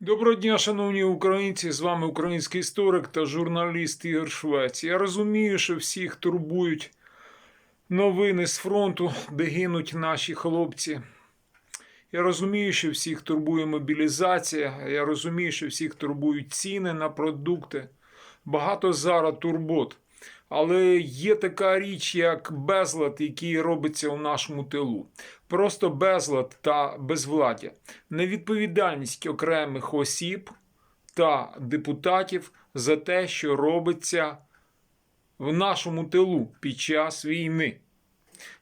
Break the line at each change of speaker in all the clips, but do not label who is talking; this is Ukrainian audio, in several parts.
Доброго дня, шановні українці! З вами український історик та журналіст Ігор Швець. Я розумію, що всіх турбують новини з фронту, де гинуть наші хлопці. Я розумію, що всіх турбує мобілізація. Я розумію, що всіх турбують ціни на продукти. Багато зараз турбот. Але є така річ, як безлад, який робиться у нашому тилу. Просто безлад та безвладдя, невідповідальність окремих осіб та депутатів за те, що робиться в нашому тилу під час війни.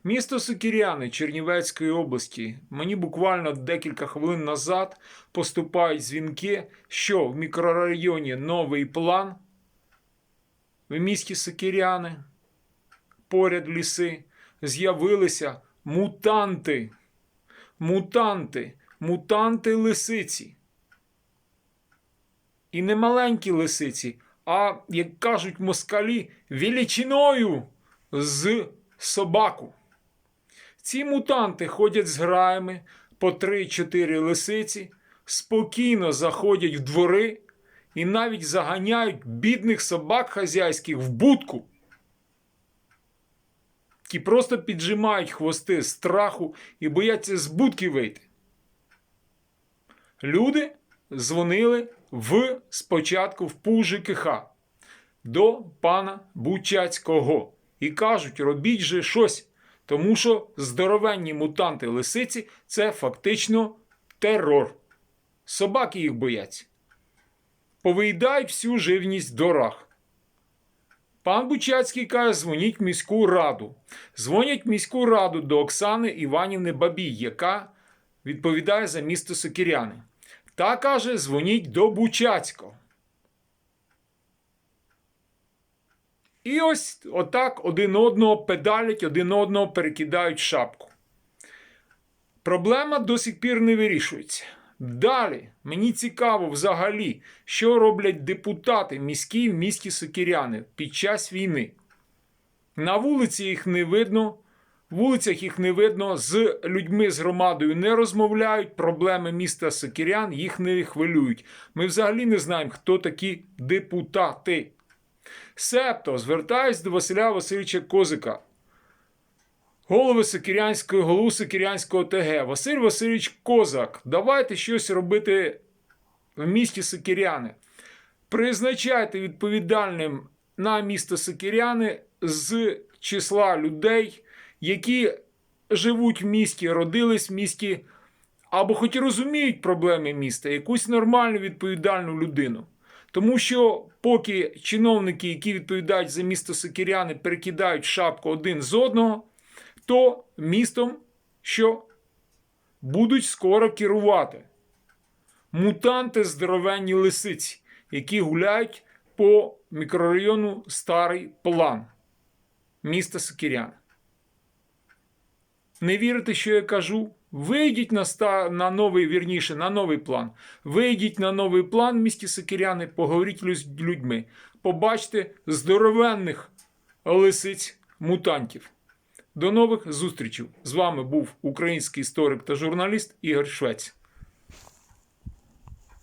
Місто Сокіряни Чернівецької області. Мені буквально декілька хвилин назад поступають дзвінки, що в мікрорайоні Новий план в місті Сокіряни, поряд ліси, з'явилися мутанти. Мутанти, мутанти лисиці. І не маленькі лисиці, а, як кажуть москалі, величиною з собаку. Ці мутанти ходять з граями по 3-4 лисиці, спокійно заходять в двори і навіть заганяють бідних собак хазяйських в будку. Ті просто піджимають хвости страху і бояться з будки вийти. Люди дзвонили в спочатку в ПУЖКХ до пана Бучацького і кажуть, робіть же щось, тому що здоровенні мутанти лисиці це фактично терор. Собаки їх бояться повиїдають всю живність дорах. Пан Бучацький каже, дзвоніть в міську раду. Дзвонять в міську раду до Оксани Іванівни Бабій, яка відповідає за місто Сокіряни. Та каже, дзвоніть до Бучацького. І ось отак один одного педалять, один одного перекидають шапку. Проблема до сих пір не вирішується. Далі мені цікаво взагалі, що роблять депутати міські в місті Сокіряни під час війни. На вулиці їх не видно, вулицях їх не видно, з людьми з громадою не розмовляють. Проблеми міста Сокірян їх не хвилюють. Ми взагалі не знаємо, хто такі депутати. Себто звертаюсь до Василя Васильовича Козика, голови Сокірянської, голову Сокірянського ТГ. Василь Васильович Козак, давайте щось робити в місті Сокіряни. Призначайте відповідальним на місто Сокіряни з числа людей, які живуть в місті, родились в місті, або хоч і розуміють проблеми міста, якусь нормальну відповідальну людину. Тому що поки чиновники, які відповідають за місто Сокіряни, перекидають шапку один з одного, то містом, що будуть скоро керувати мутанти здоровенні лисиці, які гуляють по мікрорайону Старий План міста Сокірян. Не вірите, що я кажу? Вийдіть на ста... на новий, вірніше, на новий план. Вийдіть на новий план місті Сокіряни, поговоріть з людьми. Побачте здоровенних лисиць мутантів. До нових зустрічей! З вами був український історик та журналіст Ігор Швець.